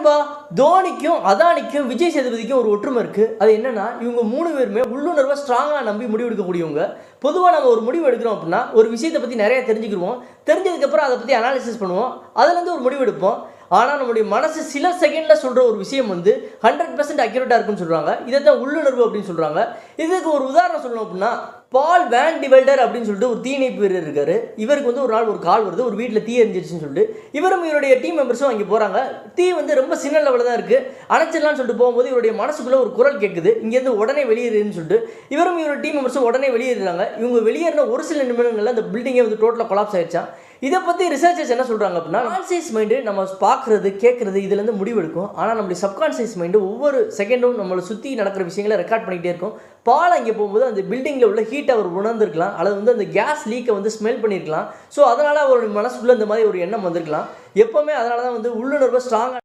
நண்பா தோனிக்கும் அதானிக்கும் விஜய் சேதுபதிக்கும் ஒரு ஒற்றுமை இருக்குது அது என்னன்னா இவங்க மூணு பேருமே உள்ளுணர்வை ஸ்ட்ராங்காக நம்பி முடிவு எடுக்கக்கூடியவங்க பொதுவாக நம்ம ஒரு முடிவு எடுக்கிறோம் அப்படின்னா ஒரு விஷயத்தை பற்றி நிறைய தெரிஞ்சுக்கிடுவோம் தெரிஞ்சதுக்கப்புறம் அதை பற்றி அனாலிசிஸ் பண்ணுவோம். அதுலேருந்து ஒரு முடிவு எடுப்போம். ஆனால் நம்முடைய மனசு சில செகண்டில் சொல்கிற ஒரு விஷயம் வந்து ஹண்ட்ரட் பர்சன்ட் அக்யூரேட்டாக இருக்குன்னு சொல்கிறாங்க இதை தான் உள்ளுணர்வு அப்படின்னு சொல்கிறாங்க இதுக்கு ஒரு உதாரணம் சொல்லணும் அப்படின்னா பால் வேன் டிவைல்டர் அப்படின்னு சொல்லிட்டு ஒரு தீயணைப்பு வீரர் இருக்காரு. இவருக்கு வந்து ஒரு நாள் ஒரு கால் வருது ஒரு வீட்டில் தீ எரிஞ்சிருச்சுன்னு சொல்லிட்டு. இவரும் இவருடைய டீம் மெம்பர்ஸும் அங்கே போகிறாங்க தீ வந்து ரொம்ப சின்ன லெவலில் தான் இருக்குது அணைச்சிடலாம்னு சொல்லிட்டு போகும்போது இவருடைய மனசுக்குள்ளே ஒரு குரல் கேட்குது இங்கேருந்து உடனே வெளியேறுன்னு சொல்லிட்டு. இவரும் இவருடைய டீம் மெம்பர்ஸும் உடனே வெளியேறுறாங்க இவங்க வெளியேறின ஒரு சில நிமிடங்களில் அந்த பில்டிங்கே வந்து டோட்டலாக கொலாப்ஸ் ஆயிடுச்சான் இதை பற்றி ரிசர்ச்சர்ஸ் என்ன சொல்கிறாங்க அப்படின்னா கான்சியஸ் மைண்டு நம்ம பார்க்குறது கேட்குறது இதுலேருந்து முடிவெடுக்கும் ஆனால் நம்மளுடைய சப்கான்சியஸ் மைண்டு ஒவ்வொரு செகண்டும் நம்மளை சுற்றி நடக்கிற விஷயங்களை ரெக்கார்ட் பண்ணிகிட்டே இருக்கும். பால் அங்கே போகும்போது அந்த பில்டிங்கில் உள்ள ஹீட் அவர் உணர்ந்திருக்கலாம். அல்லது வந்து அந்த கேஸ் லீக்கை வந்து ஸ்மெல் பண்ணியிருக்கலாம். ஸோ அதனால் அவருடைய மனசுக்குள்ளே இந்த மாதிரி ஒரு எண்ணம் வந்திருக்கலாம். எப்போவுமே அதனால தான் வந்து உள்ளுணர்வை ஸ்ட்ராங்காக